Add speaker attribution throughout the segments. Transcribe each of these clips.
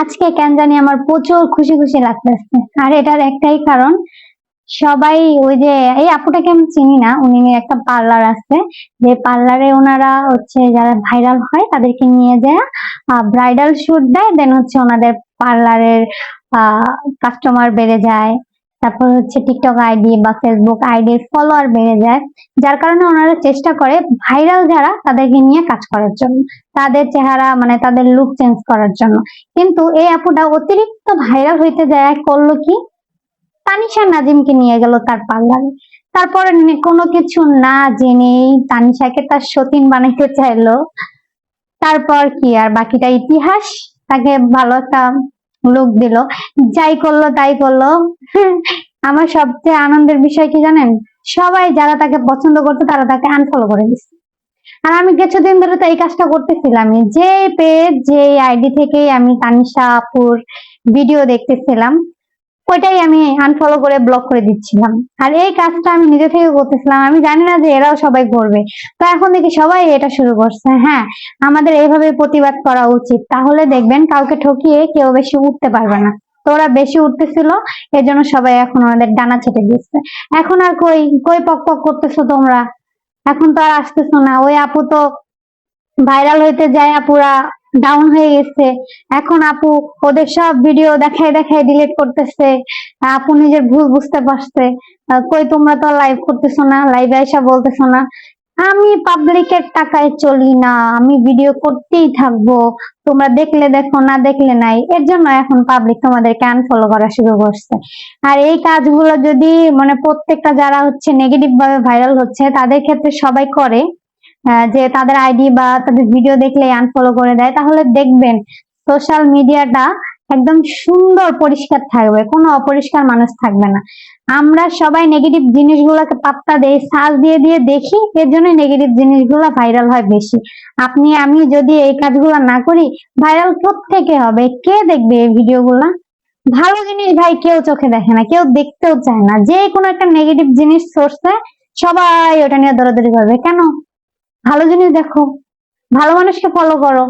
Speaker 1: আজকে কেন জানি আমার প্রচুর খুশি খুশি লাগতেছে। আর এটার একটাই কারণ, সবাই ওই যে, এই আপুটাকে আমি চিনি না, উনি একটা পার্লার আছে। যে পার্লারে ওনারা হচ্ছে যারা ভাইরাল হয়, তাদেরকে নিয়ে যায় ব্রাইডাল শুট দেয় দেন হচ্ছে ওনাদের পার্লারের কাস্টমার বেড়ে যায়। তারপর হচ্ছে টিকটক আইডি বা ফেসবুক আইডির ফলোয়ার বেড়ে যায়, যার কারণে ওনারা চেষ্টা করে ভাইরাল যারা তাদেরকে নিয়ে কাজ করার জন্য, তাদের চেহারা মানে তাদের লুক চেঞ্জ করার জন্য। কিন্তু এই আপুটা অতিরিক্ত ভাইরাল হইতে যায় করল কি? তানিশা নাজিমকে নিয়ে গেল তার পার্লারে। তারপরে কোনো কিছু না জেনেই তানিশাকে তার সতীন বানাইতে চাইলো। তারপর কি আর বাকিটা ইতিহাস? তাকে ভালো একটা লুক দিল। যাই করল, তাই করল। আমার সবচেয়ে আনন্দের বিষয় কি জানেন? সবাই যারা তাকে পছন্দ করতো, তারা তাকে আনফলো করে দিচ্ছে আর আমি কিছুদিন ধরে তো এই কাজটা করতেছিলাম। যে পেজ যে আইডি থেকে আমি তানিশা আপুর ভিডিও দেখতেছিলাম। ওইটাই আমি আনফলো করে ব্লক করে দিচ্ছিলাম। আর এই কাজটা আমি নিজে থেকে করতেছিলাম। আমি জানি না যে এরাও সবাই করবে। তো এখন দেখি সবাই এটা শুরু করছে। হ্যাঁ আমাদের এইভাবে প্রতিবাদ করা উচিত। তাহলে দেখবেন কাউকে ঠকিয়ে কেউ বেশি উঠতে পারবে না। তো ওরা বেশি উঠতেছিল এর জন্য সবাই এখন ওনাদের ডানা ছেটে দিচ্ছে এখন আর কই কই পক পক করতেছো তোমরা? এখন তো আর আসতেছো না। ওই আপু তো ভাইরাল হইতে যায় আপুরা। ডাউন হয়ে গেছে। এখন আপু, ওদের সব ভিডিও দেখায় দেখায় ডিলিট করতেছে। আপু নিজের ভুল বুঝতে পারছে। কই তোমরা তো লাইভ করতেছো না লাইভে এসে বলতেছো না। আমি পাবলিকের টাকায় চলি না, আমি ভিডিও করতেই থাকব। তোমরা দেখলে দেখো, না দেখলে নাই। এর জন্য এখন পাবলিক তোমাদেরকে আনফলো করা শুরু করছে। আর এই কাজগুলো যদি মানে প্রত্যেকটা যারা হচ্ছে নেগেটিভ ভাবে ভাইরাল হচ্ছে, তাদের ক্ষেত্রে সবাই করে। যে তাদের আইডি বা তাদের ভিডিও দেখলে আনফলো করে দেয়, তাহলে দেখবেন সোশ্যাল মিডিয়াটা একদম সুন্দর পরিষ্কার থাকবে, কোনো অপরিষ্কার মানুষ থাকবে না। আমরা সবাই নেগেটিভ জিনিসগুলোকে পাত্তা দেই সার্চ দিয়ে দিয়ে দেখি, এর জন্য নেগেটিভ জিনিসগুলো ভাইরাল হয় বেশি। আপনি, আমি যদি এই কাজগুলো না করি ভাইরাল থেকে হবে? কে দেখবে এই ভিডিওগুলা ভালো জিনিস ভাই কেউ চোখে দেখে না, কেউ দেখতেও চায় না। যে কোনো একটা নেগেটিভ জিনিস সোর্সে সবাই ওটা নিয়ে দৌড়াদৌড়ি করবে। কেন? ভালো জিনিস দেখো। ভালো মানুষকে ফলো করো।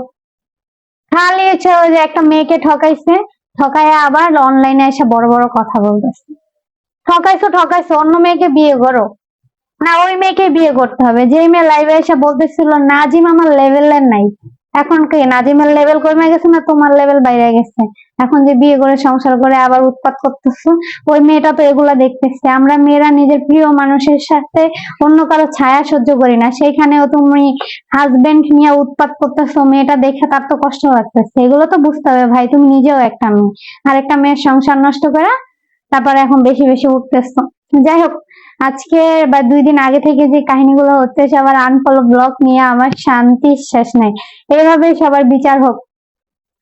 Speaker 1: খালি হচ্ছে ওই যে একটা মেয়েকে ঠকাইছে ঠকায় আবার অনলাইনে এসে বড় বড় কথা বলতেছে। ঠকাইছো ঠকাইছো, অন্য মেয়েকে বিয়ে করো। না, ওই মেয়েকে বিয়ে করতে হবে। যে মেয়ে লাইভে এসে বলতেছিল, নাজিম, আমার লেভেলের নাই। এখন কি, নাজিমের লেভেল কমে গেছে না তোমার লেভেল বাইরে গেছে? এখন যে বিয়ে করে সংসার করে আবার উৎপাত করতেছো, ওই মেয়েটা তো এগুলা দেখতেছে। আমরা মেয়েরা নিজের প্রিয় মানুষের সাথে অন্য কারও ছায়া সহ্য করি না। সেইখানেও তুমি হাজবেন্ড নিয়ে উৎপাত করতেছো, মেয়েটা দেখে তার তো কষ্ট লাগতেছে। এগুলো তো বুঝতে হবে ভাই, তুমি নিজেও একটা মেয়ে। আর একটা মেয়ের সংসার নষ্ট করা তারপরে এখন বেশি বেশি উঠতেছো। যাই হোক, আজকে বা দুই দিন আগে থেকে যে কাহিনীগুলো হচ্ছে, সবার আনফলো ব্লক নিয়ে আমার শান্তির শেষ নাই। এইভাবে সবার বিচার হোক।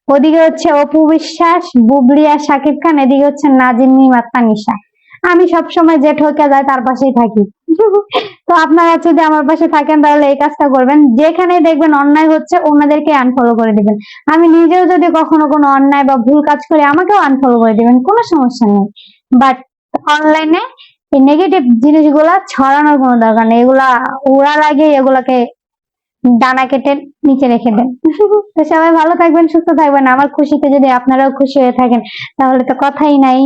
Speaker 1: ওদিকে হচ্ছে অপু বিশ্বাস, বুবলি আর শাকিব খান, এদিকে হচ্ছে নাজিম মাত্তা নিশা আমি সবসময় যে ঠকে যায়, তার পাশেই থাকি। তো আপনারা যদি আমার পাশে থাকেন, তাহলে এই কাজটা করবেন। যেখানে দেখবেন অন্যায় হচ্ছে ওনাদেরকে আনফলো করে দিবেন। আমি নিজেও যদি কখনো কোনো অন্যায় বা ভুল কাজ করি, আমাকেও আনফলো করে দিবেন, কোনো সমস্যা নেই। বাট অনলাইনে এই নেগেটিভ জিনিসগুলা ছড়ানোর কোনো দরকার নেই। এগুলা উড়া লাগে এগুলাকে ডানা কেটে নিচে রেখে দেন। তো সবাই ভালো থাকবেন, সুস্থ থাকবেন। আমার খুশিতে যদি আপনারাও খুশি হয়ে থাকেন, তাহলে তো কথাই নাই।